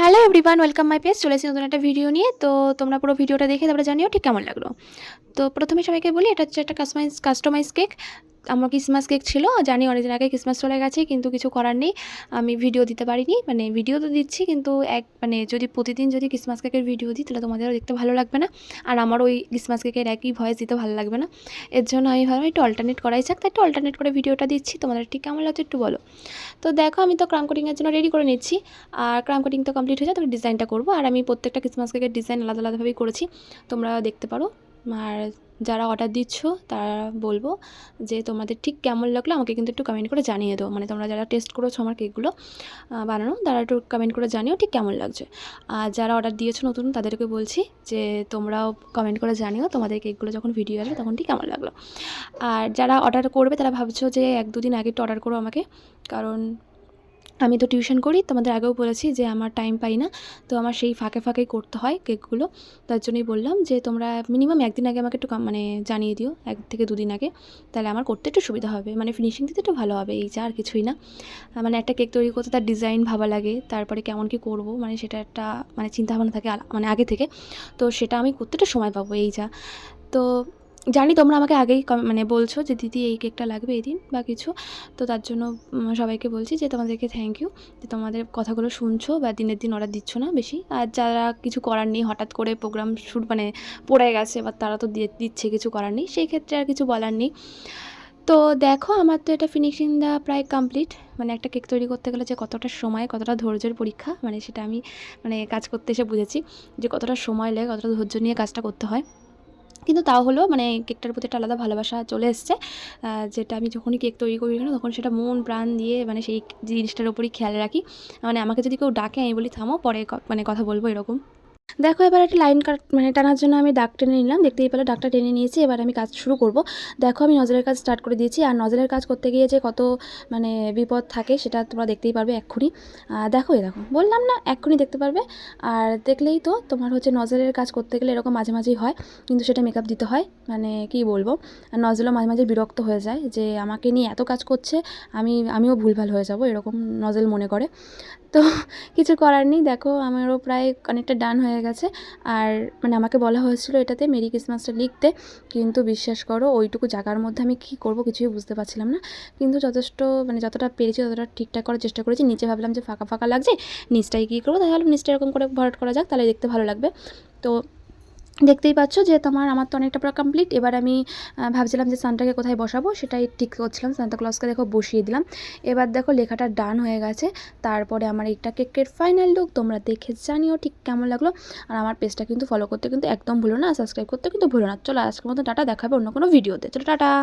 Hello everyone welcome my page চলেছি নতুন একটা ভিডিও নিয়ে। তো তোমরা পুরো ভিডিওটা দেখে তারপরে জানিও ঠিক কেমন লাগল। তো প্রথমে সবাইকে বলি, এটা হচ্ছে একটা কাস্টমাইজ কাস্টমাইজ কেক আমার ক্রিসমাস কেক ছিল, জানি অনেকদিন আগে ক্রিসমাস চলে গেছে, কিন্তু কিছু করার নেই। আমি ভিডিও দিতে পারিনি মানে ভিডিও তো দিচ্ছি, কিন্তু এক মানে যদি প্রতিদিন যদি ক্রিসমাস কেকের ভিডিও দিই, তাহলে তোমাদেরও দেখতে ভালো লাগবে না। আর আমার ওই ক্রিসমাস কেকের একই ভয়েস দিতে ভালো লাগবে না। এর জন্য আমি ভাবলাম একটু অল্টারনেট করাই যাক, তাই একটু অল্টারনেট করে ভিডিওটা দিচ্ছি। তোমাদের ঠিক কেমন লাগছে একটু বলো। তো দেখো, আমি তো ক্রাম কোটিংয়ের জন্য রেডি করে নিচ্ছি। আর ক্রাম কোটিং তো কমপ্লিট হয়ে যায় তখন ডিজাইনটা করব। আর আমি প্রত্যেকটা ক্রিসমাস কেকের ডিজাইন আলাদা আলাদাভাবেই করেছি। তোমরা দেখতে পারো। আর যারা অর্ডার দিচ্ছ, তারা বলব যে তোমাদের ঠিক কেমন লাগল আমাকে কিন্তু একটু কমেন্ট করে জানিয়ে দাও। মানে তোমরা যারা টেস্ট করেছ আমার কেকগুলো বানানো, তারা একটু কমেন্ট করে জানিও ঠিক কেমন লাগছে। আর যারা অর্ডার দিয়েছ নতুন, তাদেরকে বলছি যে তোমরাও কমেন্ট করে জানিও তোমাদের কেকগুলো যখন ভিডিও আসবে তখন ঠিক কেমন লাগল। আর যারা অর্ডার করবে, তারা ভাবছ যে এক দুদিন আগে একটু অর্ডার করো আমাকে। কারণ আমি তো টিউশন করি, তোমাদের আগেও বলেছি যে আমার টাইম পাই না, তো আমার সেই ফাঁকে ফাঁকেই করতে হয় কেকগুলো তার জন্যই বললাম যে তোমরা মিনিমাম একদিন আগে আমাকে একটু মানে জানিয়ে দিও, এক থেকে দুদিন আগে। তাহলে আমার করতে একটু সুবিধা হবে মানে ফিনিশিং দিতে একটু ভালো হবে, এই যা আর কিছুই না। মানে একটা কেক তৈরি করতে তার ডিজাইন ভাবা লাগে, তারপরে কেমন কি করব মানে সেটা একটা মানে চিন্তা ভাবনা থাকে মানে আগে থেকে। তো সেটা আমি করতে একটু সময় পাবো, এই যা। তো জানি তোমরা আমাকে আগেই মানে বলছো যে দিদি এই কেকটা লাগবে এই দিন বা কিছু। তো তার জন্য সবাইকে বলছি যে তোমাদেরকে থ্যাংক ইউ যে তোমাদের কথাগুলো শুনছো বা দিনের দিন অর্ডার দিচ্ছ না বেশি। আর যারা কিছু করার নেই, হঠাৎ করে প্রোগ্রাম শুট মানে পড়ে গেছে বা তারা তো দিচ্ছে কিছু করার নেই, সেই ক্ষেত্রে আর কিছু বলার নেই। তো দেখো, আমার তো এটা ফিনিশিং দেওয়া প্রায় কমপ্লিট মানে একটা কেক তৈরি করতে গেলে যে কতটা সময়, কতটা ধৈর্যের পরীক্ষা মানে সেটা আমি মানে কাজ করতে এসে বুঝেছি যে কতটা সময় লাগে, কতটা ধৈর্য নিয়ে কাজটা করতে হয়। কিন্তু তাও হলো মানে কেকটার প্রতি একটা আলাদা ভালোবাসা চলে এসছে। যেটা আমি যখনই কেক তৈরি করি না, তখন সেটা মন, প্রাণ দিয়ে মানে সেই জিনিসটার উপরই খেয়াল রাখি। মানে আমাকে যদি কেউ ডাকে, আমি বলি, থামো, পরে মানে কথা বলব এরকম। দেখো, এবার একটা লাইন কাট মানে টানার জন্য আমি দাগ টেনে নিলাম। দেখতেই পেলে দাগটা টেনে নিয়েছি, এবার আমি কাজ শুরু করব। দেখো, আমি নজরের কাজ স্টার্ট করে দিয়েছি, আর নজরের কাজ করতে গিয়ে যে কত মানে বিপদ থাকে, সেটা তোমরা দেখতেই পারবে এক্ষুনি। দেখো, এই দেখো, বললাম না, এক্ষুনি দেখতে পারবে। আর দেখলেই তো, তোমার হচ্ছে নজরের কাজ করতে গেলে এরকম মাঝে মাঝেই হয়, কিন্তু সেটা মেকআপ দিতে হয় মানে কি বলব? নজরও মাঝে মাঝে বিরক্ত হয়ে যায়, যে আমাকে নিয়ে এত কাজ করছে, আমি, আমিও ভুলভাল হয়ে যাব, এরকম নজল মনে করে। তো, কিছু করার নেই, দেখো, আমারও প্রায় অনেকটা ডান হয়ে গেছে। আর মানে আমাকে বলা হয়েছিল এটাতে মেরি ক্রিসমাসটা লিখতে। কিন্তু বিশ্বাস করো, ওইটুকু জায়গার মধ্যে আমি কী করব কিছুই বুঝতে পারছিলাম না। কিন্তু যথেষ্ট মানে যতটা পেরেছি, ততটা ঠিকঠাক করার চেষ্টা করেছি। নিচে ভাবলাম যে ফাঁকা ফাঁকা লাগছে নিচটাই কী করব? তাহলে নিচটা এরকম করে ভরাট করা যাক, তাহলে দেখতে ভালো লাগবে। তো দেখতেই পাচ্ছ যে তোমার, আমার তো অনেকটা পুরো কমপ্লিট এবার আমি ভাবছিলাম যে সানটাকে কোথায় বসাবো, সেটাই ঠিক করছিলাম। সান্তাক্লসকে দেখো বসিয়ে দিলাম। এবার দেখো লেখাটা ডান হয়ে গেছে। তারপরে আমার এইটা কেকের ফাইনাল লুক তোমরা দেখে জানিও ঠিক কেমন লাগল। আর আমার পেজটা কিন্তু ফলো করতে কিন্তু একদম ভুলো না সাবস্ক্রাইব করতে কিন্তু ভুলো না। চলো আজকের মতো টাটা, দেখাবে অন্য কোনো ভিডিওতে চলো, টাটা!